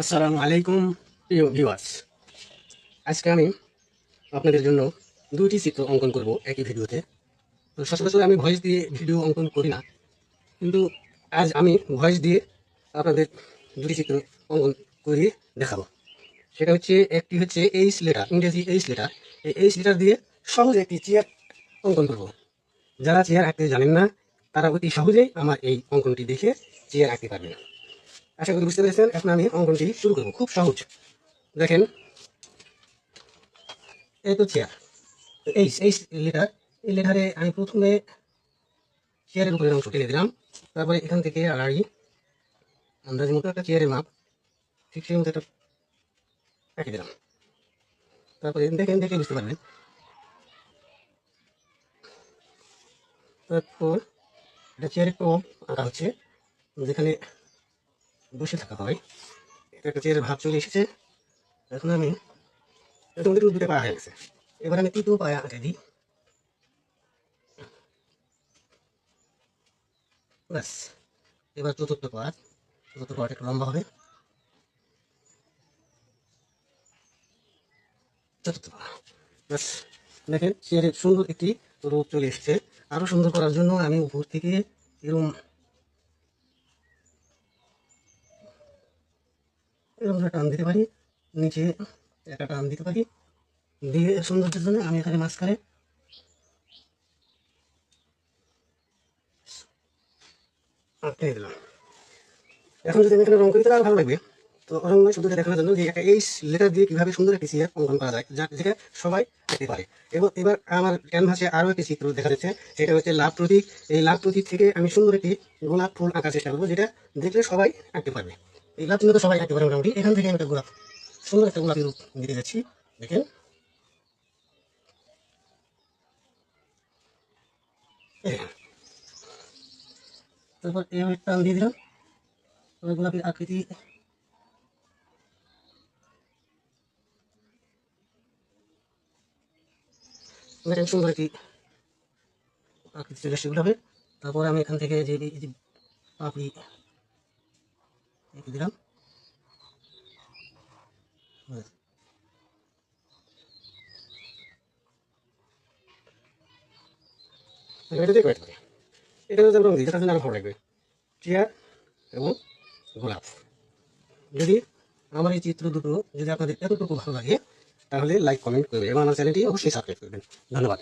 আসসালামু আলাইকুম, প্রিয় ভিউয়ার্স আজকে আমি আপনাদের জন্য দুইটি চিত্র অঙ্কন করব একই ভিডিওতে। তো সচরাচর আমি ভয়েস দিয়ে ভিডিও অঙ্কন করি না, কিন্তু আজ আমি ভয়েস দিয়ে আপনাদের দুটি চিত্র অঙ্কন করে দেখাবো। সেটা হচ্ছে, একটি হচ্ছে এইচ লেটার ইংরেজি এইচ লেটার এই এইচ লেটার দিয়ে সহজ একটি চেয়ার অঙ্কন করব। যারা চেয়ার আঁকতে জানেন না, তারা অতি সহজেই আমার এই অঙ্কনটি দেখে চেয়ার আঁকতে পারবেন। আশা করি বুঝতে পেরেছেন। এখন আমি অঙ্কনটি শুরু করব। খুব সহজ। দেখেন, এই তো চেয়ার এই এই লেটার এই লেটারে আমি প্রথমে চেয়ারের উপরের অংশ টেনে দিলাম। তারপরে এখান থেকে আড়াই আন্দাজ মতো একটা চেয়ারের মাপ, ঠিক সেই মতো একটা এঁকে দিলাম। তারপরে দেখেন, দেখে বুঝতে পারবেন। তারপর এটা চেয়ারের টপ আঁকা হচ্ছে, যেখানে বসে থাকা হয়। এটা একটা চেয়ারের ভাব চলে এসেছে। এখন আমি তোমাদের দুটো পায়া হয়ে গেছে। এবার আমি তৃতীয় পায়া আঁকে দিই। ব্যাস। এবার চতুর্থ পাত। চতুর্থ পাট একটু লম্বা হবে। চতুর্থ ব্যাস। দেখেন, চেয়ারের সুন্দর একটি রূপ চলে এসেছে। আরও সুন্দর করার জন্য আমি উপর থেকে এরকম করে টান দিতে পারি, নিচে একটা টান দিতে পারি, দিয়ে সৌন্দর্যের জন্য আমি এখানে মাঝখানে টেনে দিলাম। এখন যদি আমি এখানে রং করি, তাহলে ভালো লাগবে। তো রং শুধু দেখানোর জন্য যে এই লেটার দিয়ে কীভাবে সুন্দর একটি চেয়ার অঙ্কন করা যায়, যা যেটা সবাই দেখতে পারে। এবং এবার আমার ক্যানভাসে আরও একটি চিত্র দেখা যাচ্ছে, সেটা হচ্ছে লাভ প্রতীক। এই লাভ প্রতীক থেকে আমি সুন্দর একটি গোলাপ ফুল আঁকার চেষ্টা করব, যেটা দেখলে সবাই আঁকতে পারবে। লাভ চিহ্ন তো সবাই আঁকতে পারে মোটামুটি। এখান থেকে আমি একটা গোলাপ, সুন্দর একটা গোলাপি রূপ দিতে যাচ্ছি। দেখেন। দেখেন। তারপর এইভাবে টান দিয়ে দিলাম। গোলাপের আকৃতি। সুন্দর একটি আকৃতি চলে গোলাপের। তারপর আমি এখান থেকে যে পাপড়ি এবং গোলাপ। যদি আমার এই চিত্র দুটো, যদি আপনাদের এতটুকু ভালো লাগে, তাহলে লাইক কমেন্ট করবেন এবং আমার চ্যানেলটি অবশ্যই সাবস্ক্রাইব করবেন। ধন্যবাদ।